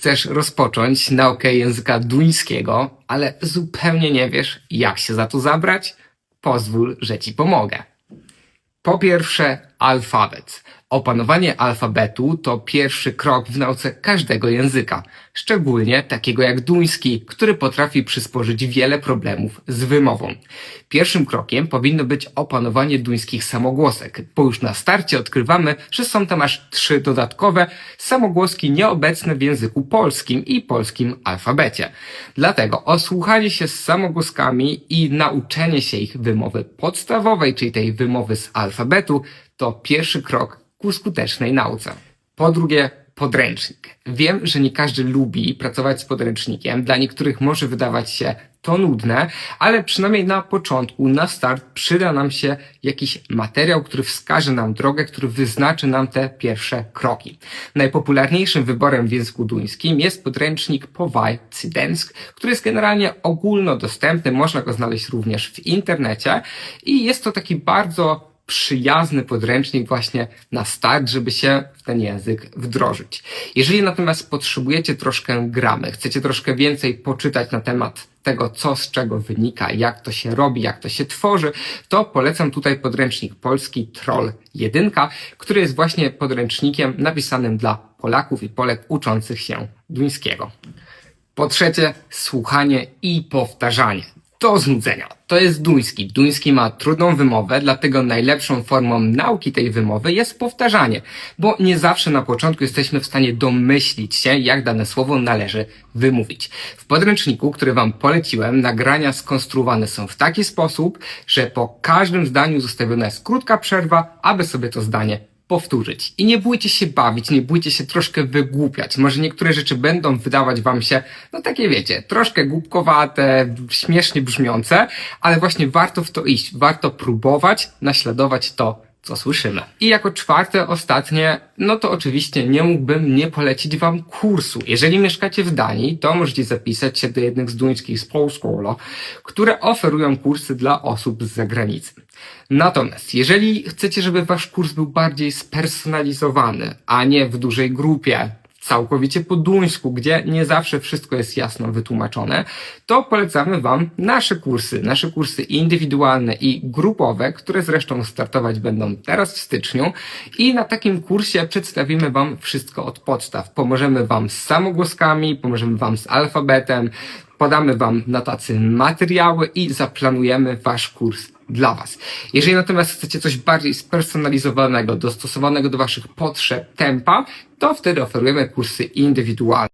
Chcesz rozpocząć naukę języka duńskiego, ale zupełnie nie wiesz, jak się za to zabrać? Pozwól, że ci pomogę. Po pierwsze, alfabet. Opanowanie alfabetu to pierwszy krok w nauce każdego języka, szczególnie takiego jak duński, który potrafi przysporzyć wiele problemów z wymową. Pierwszym krokiem powinno być opanowanie duńskich samogłosek, bo już na starcie odkrywamy, że są tam aż trzy dodatkowe samogłoski nieobecne w języku polskim i polskim alfabecie. Dlatego osłuchanie się z samogłoskami i nauczenie się ich wymowy podstawowej, czyli tej wymowy z alfabetu, to pierwszy krok ku skutecznej nauce. Po drugie, podręcznik. Wiem, że nie każdy lubi pracować z podręcznikiem. Dla niektórych może wydawać się to nudne, ale przynajmniej na początku, na start przyda nam się jakiś materiał, który wskaże nam drogę, który wyznaczy nam te pierwsze kroki. Najpopularniejszym wyborem w języku duńskim jest podręcznik Powaj Cydensk, który jest generalnie ogólnodostępny, można go znaleźć również w internecie i jest to taki bardzo przyjazny podręcznik właśnie na start, żeby się w ten język wdrożyć. Jeżeli natomiast potrzebujecie troszkę gramy, chcecie troszkę więcej poczytać na temat tego, co z czego wynika, jak to się robi, jak to się tworzy, to polecam tutaj podręcznik polski Troll 1, który jest właśnie podręcznikiem napisanym dla Polaków i Polek uczących się duńskiego. Po trzecie, słuchanie i powtarzanie. Do znudzenia. To jest duński. Duński ma trudną wymowę, dlatego najlepszą formą nauki tej wymowy jest powtarzanie, bo nie zawsze na początku jesteśmy w stanie domyślić się, jak dane słowo należy wymówić. W podręczniku, który Wam poleciłem, nagrania skonstruowane są w taki sposób, że po każdym zdaniu zostawiona jest krótka przerwa, aby sobie to zdanie powtórzyć. I nie bójcie się bawić, nie bójcie się troszkę wygłupiać. Może niektóre rzeczy będą wydawać wam się, no takie wiecie, troszkę głupkowate, śmiesznie brzmiące, ale właśnie warto w to iść, warto próbować naśladować to, co słyszymy. I jako czwarte, ostatnie, no to oczywiście nie mógłbym nie polecić wam kursu. Jeżeli mieszkacie w Danii, to możecie zapisać się do jednych z duńskich Sprowskola, które oferują kursy dla osób z zagranicy. Natomiast jeżeli chcecie, żeby wasz kurs był bardziej spersonalizowany, a nie w dużej grupie, całkowicie po duńsku, gdzie nie zawsze wszystko jest jasno wytłumaczone, to polecamy Wam nasze kursy, nasze kursy indywidualne i grupowe, które zresztą startować będą teraz w styczniu. I na takim kursie przedstawimy Wam wszystko od podstaw. Pomożemy Wam z samogłoskami, pomożemy Wam z alfabetem, podamy Wam na tacy materiały i zaplanujemy Wasz kurs dla Was. Jeżeli natomiast chcecie coś bardziej spersonalizowanego, dostosowanego do Waszych potrzeb, tempa, to wtedy oferujemy kursy indywidualne.